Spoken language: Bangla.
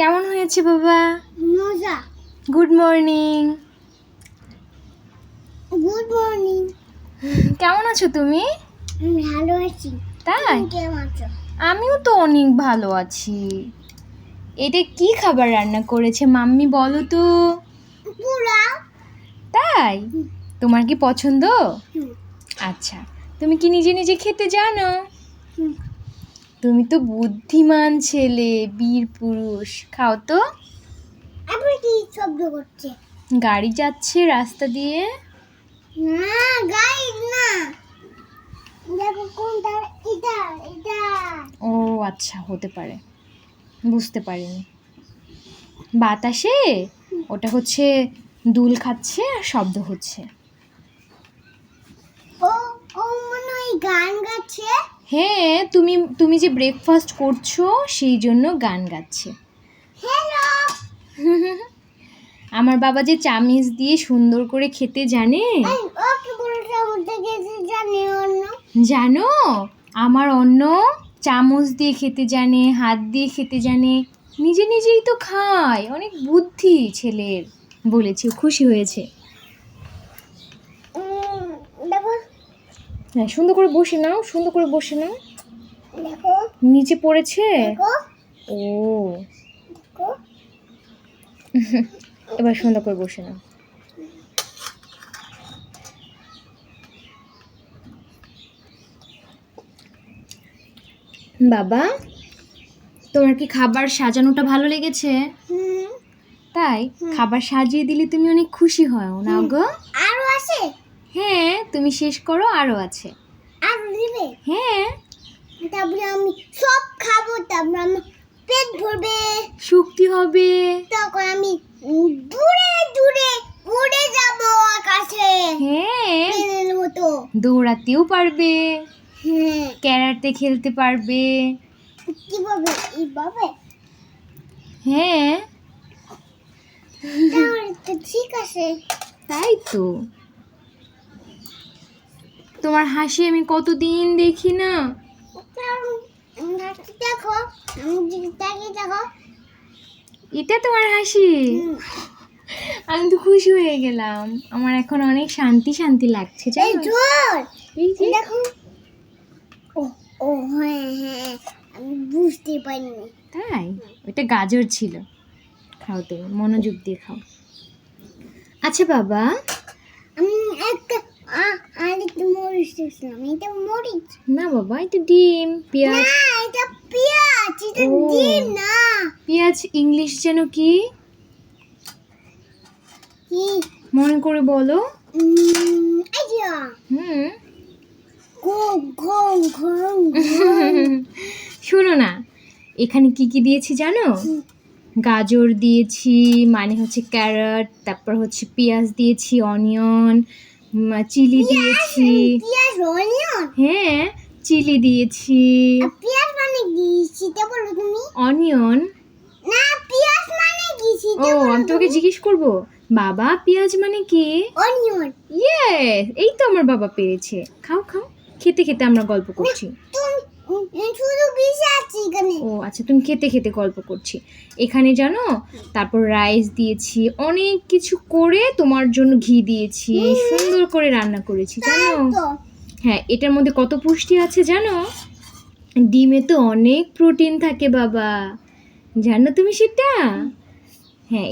কেমন হয়েছে বাবা? মজা। গুড মর্নিং গুড মর্নিং কেমন আছো তুমি? ভালো আছি। তাই? কেমন আছো? আমিও তো অনেক ভালো আছি। এটা কি খাবার রান্না করেছে মাম্মি বলো তো? পোলাও। তাই? তোমার কি পছন্দ? আচ্ছা তুমি কি নিজে নিজে খেতে জানো। তুমি তো বুদ্ধিমান ছেলে বীর পুরুষ। খাও তো। কি শব্দ করছে? গাড়ি যাচ্ছে রাস্তা দিয়ে। না গাই না। দেখো কোনটা এটা এটা। ও আচ্ছা হতে পারে। বুঝতে পারিনি। বাতাসে? ওটা হচ্ছে দুল খাচ্ছে আর শব্দ হচ্ছে। ও ও মনে হয় গান গাচ্ছে। হ্যাঁ তুমি তুমি যে ব্রেকফাস্ট করছ সেই জন্য গান গাচ্ছে। আমার বাবা যে চামিচ দিয়ে সুন্দর করে খেতে জানে? জানো? আমার অন্য চামচ দিয়ে খেতে জানে হাত দিয়ে খেতে জানে। নিজে নিজেই তো খায়। অনেক বুদ্ধি ছেলের বলেছে খুশি হয়েছে উম, দেখো হ্যাঁ সুন্দর করে বসে নাও সুন্দর করে বসে নাও। নিচে পড়েছে? ও। এবার সুন্দর করে বসে নাও। বাবা তোমার কি খাবার সাজানোটা ভালো লেগেছে? তাই? খাবার সাজিয়ে দিলে তুমি অনেক খুশি হও না গো। তুমি শেষ করো আরও আছে। আরও দিবে হ্যাঁ। তারপরে আমি সব খাব তারপরে আমার পেট ভরবে। শক্তি হবে। তখন আমি দূরে দূরে উড়ে যাব আকাশে। হ্যাঁ। মতো দৌড়াতেও পারবে। হ্যাঁ। ক্যারাটে খেলতে পারবে। কীভাবে? এইভাবে? হ্যাঁ। তাহলে তো ঠিক আছে। তাই তো। তোমার হাসি আমি কতদিন দেখি না। এটা তোমার হাসি। আমি তো খুশি হয়ে গেলাম। আমার এখন অনেক শান্তি শান্তি লাগছে দেখো। ও ও হ্যাঁ হ্যাঁ আমি বুঝতে পারিনি। তাই? ওটা গাজর ছিল। খাও তুমি মনোযোগ দিয়ে খাও। আচ্ছা বাবা। আমি একটা একটু মরিচ দেখছিলাম এটা মরিচ। না বাবা এটা ডিম পেঁয়াজ। না এটা পেঁয়াজ এটা ডিম না। পেঁয়াজ ইংলিশ যেন কি? কি? মনে করে বলো। হুম। শোনো না এখানে কি কি দিয়েছি জানো? গাজর দিয়েছি মানে হচ্ছে ক্যারট তারপর হচ্ছে পেঁয়াজ দিয়েছি অনিয়ন চিলি দিয়েছি। হ্যাঁ চিলি দিয়েছি। মানে অনিয়ন। মানে ও আমি তোকে জিজ্ঞেস করব বাবা পেঁয়াজ মানে কি? অনিয়ন। ইয়ে এই তো আমার বাবা পেরেছে খাও খাও খেতে খেতে আমরা গল্প করছি তুমি উম, শুধু বিষে আছি এখানে। ও আচ্ছা তুমি খেতে খেতে গল্প করছি। এখানে জানো তারপর রাইস দিয়েছি অনেক কিছু করে তোমার জন্য ঘি দিয়েছি সুন্দর করে রান্না করেছি জানো? হ্যাঁ এটার মধ্যে কত পুষ্টি আছে জানো? ডিমে তো অনেক প্রোটিন থাকে বাবা। জানো তুমি সেটা? হ্যাঁ